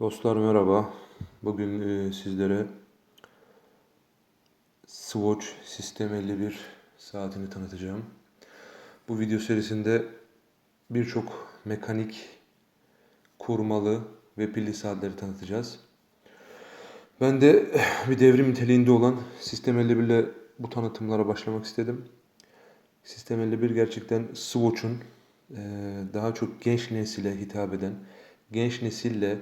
Dostlar merhaba. Bugün e, sizlere Swatch System 51 saatini tanıtacağım. Bu video serisinde birçok mekanik, kurmalı ve pilli saatleri tanıtacağız. Ben de bir devrim niteliğinde olan System 51 ile bu tanıtımlara başlamak istedim. System 51 gerçekten Swatch'un e, daha çok genç nesile hitap eden, genç nesille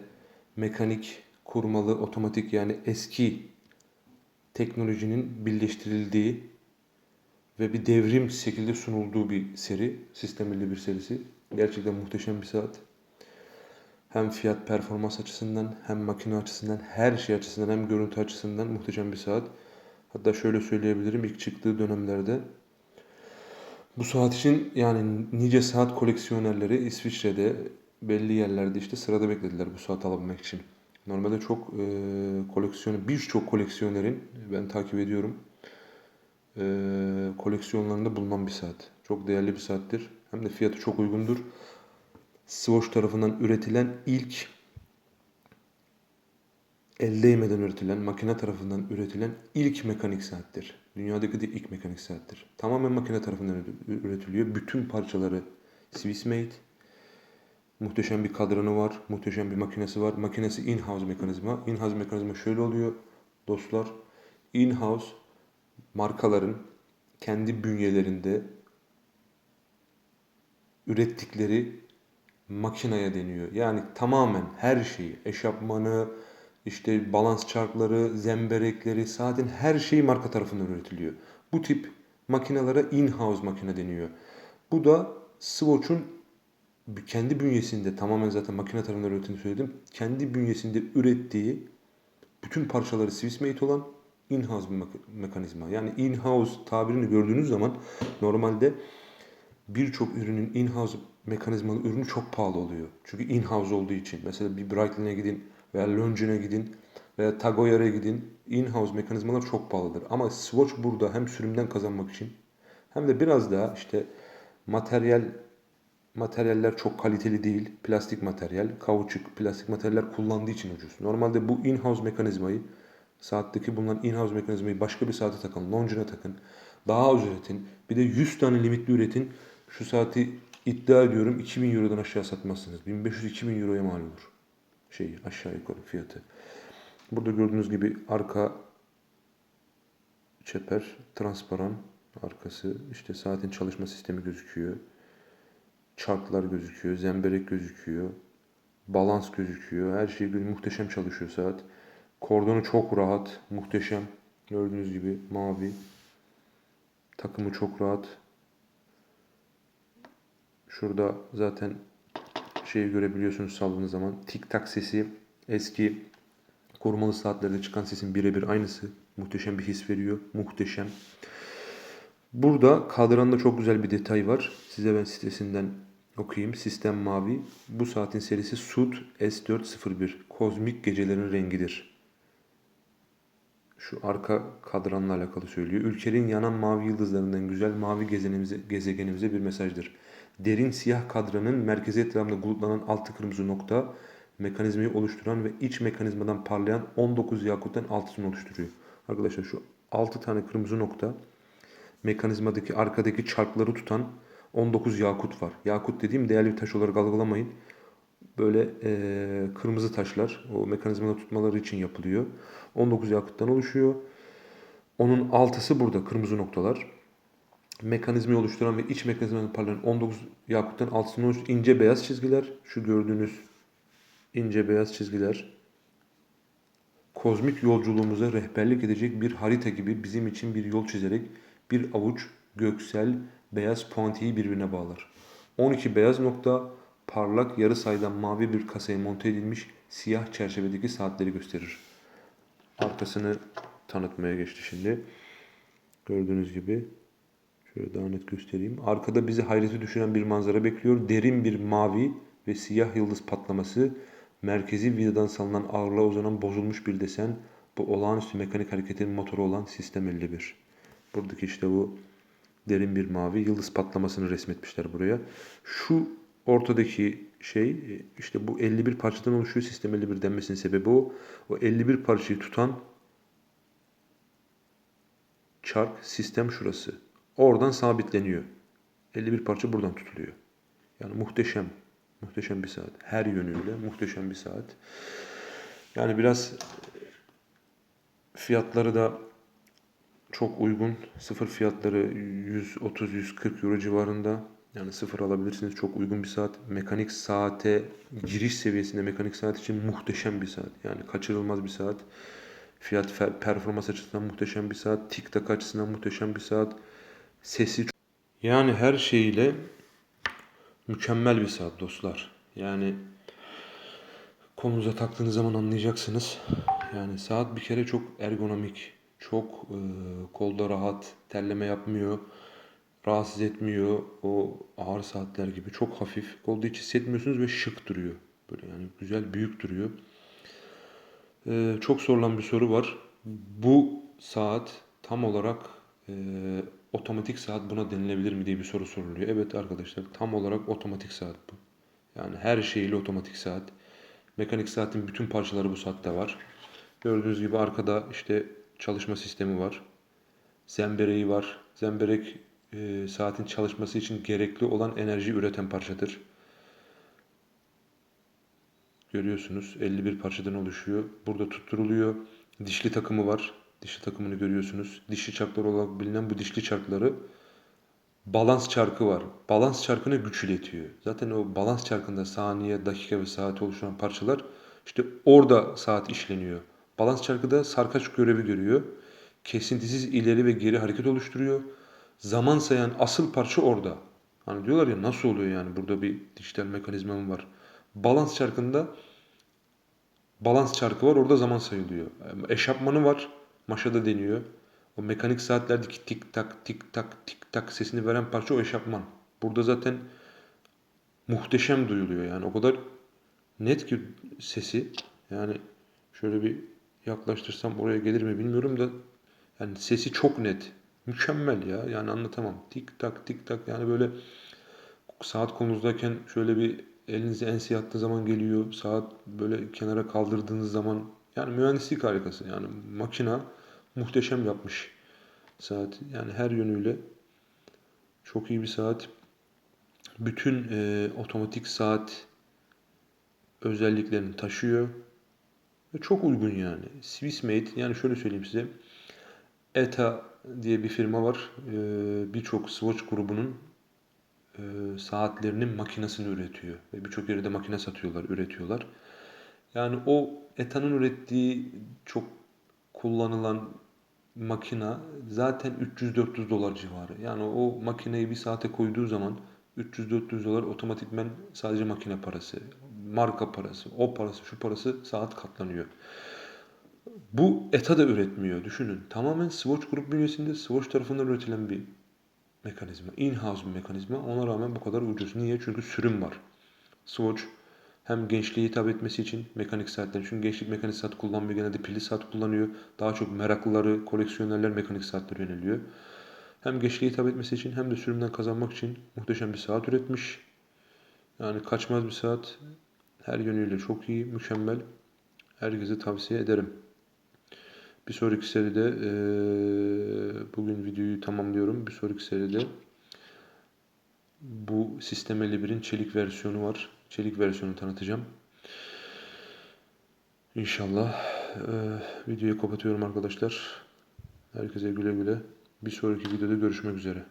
mekanik, kurmalı, otomatik yani eski teknolojinin birleştirildiği ve bir devrim şekilde sunulduğu bir seri. Sistem 51 serisi. Gerçekten muhteşem bir saat. Hem fiyat performans açısından hem makine açısından her şey açısından hem görüntü açısından muhteşem bir saat. Hatta şöyle söyleyebilirim ilk çıktığı dönemlerde bu saat için yani nice saat koleksiyonerleri İsviçre'de belli yerlerde işte sırada beklediler bu saat alabilmek için. Normalde çok e, koleksiyonu, birçok koleksiyonerin ben takip ediyorum. E, koleksiyonlarında bulunan bir saat. Çok değerli bir saattir. Hem de fiyatı çok uygundur. Swatch tarafından üretilen ilk el değmeden üretilen, makine tarafından üretilen ilk mekanik saattir. Dünyadaki de ilk mekanik saattir. Tamamen makine tarafından üretiliyor. Bütün parçaları Swiss made. Muhteşem bir kadranı var. Muhteşem bir makinesi var. Makinesi in-house mekanizma. In-house mekanizma şöyle oluyor dostlar. In-house markaların kendi bünyelerinde ürettikleri makineye deniyor. Yani tamamen her şeyi, eşapmanı, işte balans çarkları, zemberekleri, saatin her şeyi marka tarafından üretiliyor. Bu tip makinelere in-house makine deniyor. Bu da Swatch'un kendi bünyesinde tamamen zaten makine tarafından üretildiğini söyledim. Kendi bünyesinde ürettiği bütün parçaları Swiss made olan in-house bir mekanizma. Yani in-house tabirini gördüğünüz zaman normalde birçok ürünün in-house mekanizmalı ürünü çok pahalı oluyor. Çünkü in-house olduğu için. Mesela bir Breitland'e gidin veya Longin'e gidin veya Tagoyar'a gidin. In-house mekanizmalar çok pahalıdır. Ama Swatch burada hem sürümden kazanmak için hem de biraz daha işte materyal materyaller çok kaliteli değil. Plastik materyal, kauçuk, plastik materyaller kullandığı için ucuz. Normalde bu in-house mekanizmayı saatteki bulunan in-house mekanizmayı başka bir saate takın, Longines takın. Daha az üretin. Bir de 100 tane limitli üretin. Şu saati iddia ediyorum 2000 Euro'dan aşağı satmazsınız. 1500-2000 Euro'ya mal olur. Şey aşağı yukarı fiyatı. Burada gördüğünüz gibi arka çeper transparan arkası işte saatin çalışma sistemi gözüküyor. Çarklar gözüküyor, zemberek gözüküyor. Balans gözüküyor. Her şey böyle muhteşem çalışıyor saat. Kordonu çok rahat, muhteşem. Gördüğünüz gibi mavi. Takımı çok rahat. Şurada zaten şeyi görebiliyorsunuz saldığınız zaman. Tik tak sesi eski korumalı saatlerde çıkan sesin birebir aynısı. Muhteşem bir his veriyor. Muhteşem. Burada kadranda çok güzel bir detay var. Size ben sitesinden okuyayım. Sistem mavi. Bu saatin serisi Sud S401. Kozmik gecelerin rengidir. Şu arka kadranla alakalı söylüyor. Ülkenin yanan mavi yıldızlarından güzel mavi gezenimize, gezegenimize bir mesajdır. Derin siyah kadranın merkezi etrafında gruplanan altı kırmızı nokta mekanizmayı oluşturan ve iç mekanizmadan parlayan 19 yakuttan altısını oluşturuyor. Arkadaşlar şu 6 tane kırmızı nokta mekanizmadaki arkadaki çarkları tutan 19 yakut var. Yakut dediğim değerli bir taş olarak algılamayın. Böyle e, kırmızı taşlar o mekanizmada tutmaları için yapılıyor. 19 yakuttan oluşuyor. Onun altısı burada kırmızı noktalar. Mekanizmayı oluşturan ve iç mekanizmanın parlayan 19 yakuttan altısını oluşturan ince beyaz çizgiler. Şu gördüğünüz ince beyaz çizgiler. Kozmik yolculuğumuza rehberlik edecek bir harita gibi bizim için bir yol çizerek bir avuç göksel beyaz puantiyi birbirine bağlar. 12 beyaz nokta parlak yarı saydan mavi bir kasaya monte edilmiş siyah çerçevedeki saatleri gösterir. Arkasını tanıtmaya geçti şimdi. Gördüğünüz gibi şöyle daha net göstereyim. Arkada bizi hayrete düşüren bir manzara bekliyor. Derin bir mavi ve siyah yıldız patlaması, merkezi vidadan salınan ağırlığa uzanan bozulmuş bir desen, bu olağanüstü mekanik hareketin motoru olan Sistem 51. Buradaki işte bu derin bir mavi yıldız patlamasını resmetmişler buraya. Şu ortadaki şey e, işte bu 51 parçadan oluşuyor. Sistem 51 denmesinin sebebi o. O 51 parçayı tutan çark sistem şurası. Oradan sabitleniyor. 51 parça buradan tutuluyor. Yani muhteşem. Muhteşem bir saat. Her yönüyle muhteşem bir saat. Yani biraz fiyatları da çok uygun. Sıfır fiyatları 130-140 euro civarında. Yani sıfır alabilirsiniz. Çok uygun bir saat. Mekanik saate giriş seviyesinde mekanik saat için muhteşem bir saat. Yani kaçırılmaz bir saat. Fiyat performans açısından muhteşem bir saat. Tik tak açısından muhteşem bir saat. Sesi çok- yani her şeyiyle mükemmel bir saat dostlar. Yani kolunuza taktığınız zaman anlayacaksınız. Yani saat bir kere çok ergonomik, çok e, kolda rahat, terleme yapmıyor, rahatsız etmiyor. O ağır saatler gibi çok hafif. Kolda hiç hissetmiyorsunuz ve şık duruyor. Böyle yani güzel, büyük duruyor. E, çok sorulan bir soru var. Bu saat tam olarak e, otomatik saat buna denilebilir mi diye bir soru soruluyor. Evet arkadaşlar tam olarak otomatik saat bu. Yani her şeyiyle otomatik saat. Mekanik saatin bütün parçaları bu saatte var. Gördüğünüz gibi arkada işte çalışma sistemi var. Zembereği var. Zemberek e, saatin çalışması için gerekli olan enerji üreten parçadır. Görüyorsunuz 51 parçadan oluşuyor. Burada tutturuluyor. Dişli takımı var. Dişli takımını görüyorsunuz. Dişli çarklar olarak bilinen bu dişli çarkları balans çarkı var. Balans çarkını güç iletiyor. Zaten o balans çarkında saniye, dakika ve saat oluşan parçalar işte orada saat işleniyor. Balans çarkı da sarkaç görevi görüyor. Kesintisiz ileri ve geri hareket oluşturuyor. Zaman sayan asıl parça orada. Hani diyorlar ya nasıl oluyor yani burada bir dijital mekanizma mı var? Balans çarkında balans çarkı var orada zaman sayılıyor. Eşapmanı var. Maşada deniyor. O mekanik saatlerdeki tik tak tik tak tik tak sesini veren parça o eşapman. Burada zaten muhteşem duyuluyor yani o kadar net ki sesi yani şöyle bir yaklaştırsam oraya gelir mi bilmiyorum da yani sesi çok net. Mükemmel ya yani anlatamam. Tik tak tik tak yani böyle saat kolunuzdayken şöyle bir elinizi enseye attığı zaman geliyor. Saat böyle kenara kaldırdığınız zaman yani mühendislik harikası. Yani makina muhteşem yapmış saat. Yani her yönüyle çok iyi bir saat. Bütün e, otomatik saat özelliklerini taşıyor. Çok uygun yani. Swiss made yani şöyle söyleyeyim size. ETA diye bir firma var. E, Birçok Swatch grubunun e, saatlerinin makinesini üretiyor. Ve birçok yerde makine satıyorlar, üretiyorlar. Yani o ETA'nın ürettiği çok kullanılan makina zaten 300-400 dolar civarı. Yani o makineyi bir saate koyduğu zaman 300-400 dolar otomatikmen sadece makine parası, marka parası, o parası, şu parası saat katlanıyor. Bu ETA da üretmiyor. Düşünün. Tamamen Swatch grup bünyesinde Swatch tarafından üretilen bir mekanizma. In-house bir mekanizma. Ona rağmen bu kadar ucuz. Niye? Çünkü sürüm var. Swatch hem gençliğe hitap etmesi için mekanik saatler. Çünkü gençlik mekanik saat kullanmıyor. Genelde pilli saat kullanıyor. Daha çok meraklıları, koleksiyonerler mekanik saatlere yöneliyor. Hem gençliğe hitap etmesi için hem de sürümden kazanmak için muhteşem bir saat üretmiş. Yani kaçmaz bir saat. Her yönüyle çok iyi, mükemmel. Herkese tavsiye ederim. Bir sonraki seride eee, bugün videoyu tamamlıyorum. Bir sonraki seride bu Sistem 51'in çelik versiyonu var. Çelik versiyonu tanıtacağım. İnşallah. Eee, videoyu kapatıyorum arkadaşlar. Herkese güle güle. Bir sonraki videoda görüşmek üzere.